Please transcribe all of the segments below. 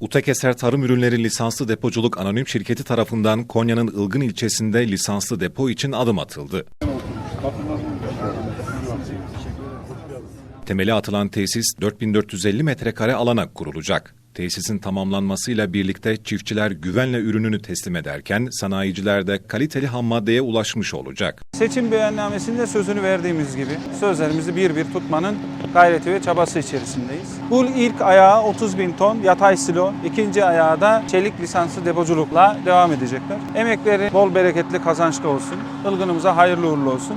Utekeser Tarım Ürünleri Lisanslı Depoculuk Anonim Şirketi tarafından Konya'nın Ilgın ilçesinde lisanslı depo için adım atıldı. Temeli atılan tesis 4450 metrekare alana kurulacak. Tesisin tamamlanmasıyla birlikte çiftçiler güvenle ürününü teslim ederken sanayiciler de kaliteli ham maddeye ulaşmış olacak. Seçim beyannamesinde sözünü verdiğimiz gibi sözlerimizi bir bir tutmanın gayreti ve çabası içerisindeyiz. Bu ilk ayağı 30 bin ton yatay silo, ikinci ayağı da çelik lisanslı depoculukla devam edecekler. Emekleri bol bereketli kazançlı olsun, ılgınımıza hayırlı uğurlu olsun.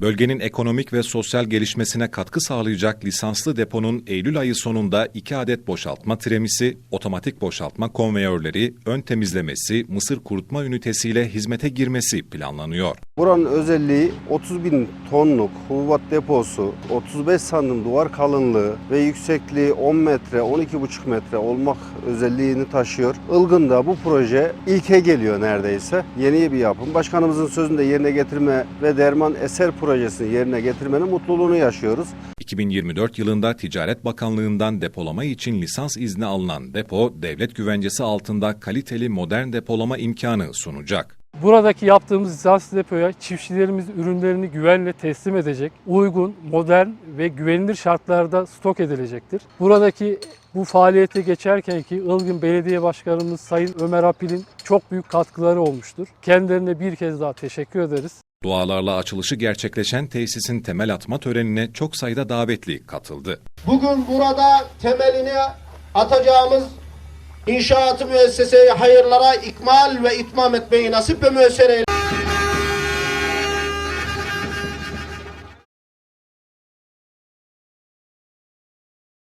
Bölgenin ekonomik ve sosyal gelişmesine katkı sağlayacak lisanslı deponun Eylül ayı sonunda iki adet boşaltma tremisi, otomatik boşaltma konveyörleri, ön temizlemesi, mısır kurutma ünitesiyle hizmete girmesi planlanıyor. Buranın özelliği 30 bin tonluk hububat deposu, 35 santim duvar kalınlığı ve yüksekliği 10 metre, 12,5 metre olmak özelliğini taşıyor. Ilgın'da bu proje ilke geliyor neredeyse. Yeni bir yapım. Başkanımızın sözünü de yerine getirme ve derman eser projesini yerine getirmenin mutluluğunu yaşıyoruz. 2024 yılında Ticaret Bakanlığı'ndan depolama için lisans izni alınan depo, devlet güvencesi altında kaliteli modern depolama imkanı sunacak. Buradaki yaptığımız lisanslı depoya çiftçilerimiz ürünlerini güvenle teslim edecek, uygun, modern ve güvenilir şartlarda stok edilecektir. Buradaki bu faaliyete geçerken ki Ilgın Belediye Başkanımız Sayın Ömer Apil'in çok büyük katkıları olmuştur. Kendilerine bir kez daha teşekkür ederiz. Dualarla açılışı gerçekleşen tesisin temel atma törenine çok sayıda davetli katıldı. Bugün burada temelini atacağımız inşaatı müesseseye hayırlara ikmal ve itmam etmeyi nasip ve müessere.